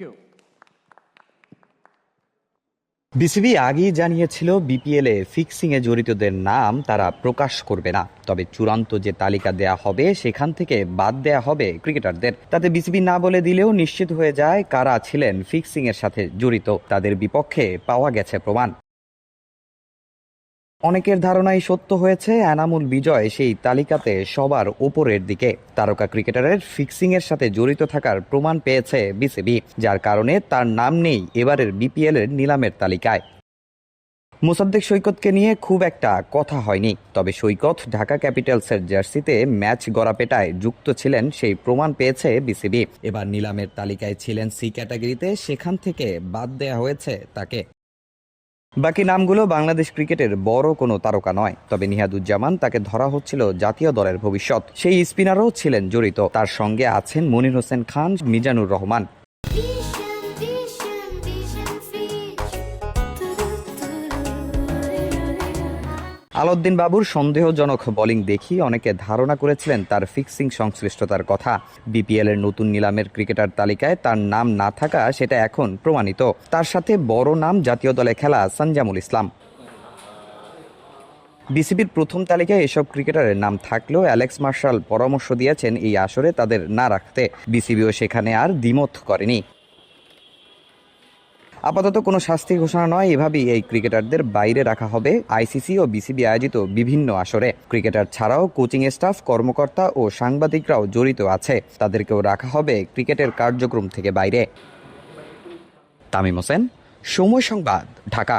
you. BCB আগেই জানিয়েছিল BPL এ fixing এ জড়িতদের নাম তারা প্রকাশ করবে না। তবে চূড়ান্ত যে তালিকা দেয়া হবে, সেখান থেকে বাদ দেয়া হবে ক্রিকেটারদের। তাতে বিসিবি না বলে দিলেও নিশ্চিত হয়ে যায় কারা ছিলেন ফিক্সিংয়ের সাথে জড়িত। তাদের বিপক্ষে পাওয়া গেছে প্রমাণ। অনেকের ধারণাই সত্য হয়েছে, এনামুল বিজয় সেই তালিকাতে সবার ওপরের দিকে। তারকা ক্রিকেটারের ফিক্সিং এর সাথে জড়িত থাকার প্রমাণ পেয়েছে বিসিবি, যার কারণে তার নাম নেই এবারের বিপিএল এর নিলামের তালিকায়। মোসাদ্দেক সৈকতকে নিয়ে খুব একটা কথা হয়নি, তবে সৈকত ঢাকা ক্যাপিটালসের জার্সিতে ম্যাচ গড়াপেটায় যুক্ত ছিলেন সেই প্রমাণ পেয়েছে বিসিবি। এবার নিলামের তালিকায় ছিলেন সি ক্যাটাগরিতে, সেখান থেকে বাদ দেয়া হয়েছে তাকে। বাকি নামগুলো বাংলাদেশ ক্রিকেটের বড় কোনো তারকা নয়, তবে নিহাদুজ্জামান তাকে ধরা হচ্ছিল জাতীয় দলের ভবিষ্যৎ। সেই স্পিনারও ছিলেন জড়িত। তার সঙ্গে আছেন মনির হোসেন খান, মিজানুর রহমান। আলাউদ্দিন বাবুর সন্দেহজনক বোলিং দেখি অনেকে ধারণা করেছিলেন তার ফিক্সিং সংশ্লিষ্টতার কথা। বিপিএল এর নতুন নিলামের ক্রিকেটার তালিকায় তার নাম না থাকা সেটা এখন প্রমাণিত। তার সাথে বড় নাম জাতীয় দলে খেলা সঞ্জামুল ইসলাম। বিসিবির প্রথম তালিকায় এসব ক্রিকেটারের নাম থাকলেও অ্যালেক্স মার্শাল পরামর্শ দিয়েছেন এই আসরে তাদের না রাখতে। বিসিবিও সেখানে আর দ্বিমত করেনি। আপাতত কোনো শাস্তি ঘোষণা নয়, এভাবেই এই ক্রিকেটারদের বাইরে রাখা হবে। আইসিসি ও বিসিবি আয়োজিত বিভিন্ন আসরে। ক্রিকেটার ছাড়াও কোচিং স্টাফ, কর্মকর্তা ও সাংবাদিকরাও জড়িত আছে। তাদেরকেও রাখা হবে ক্রিকেটের কার্যক্রম থেকে বাইরে। তামিম হোসেন, সময় সংবাদ, ঢাকা।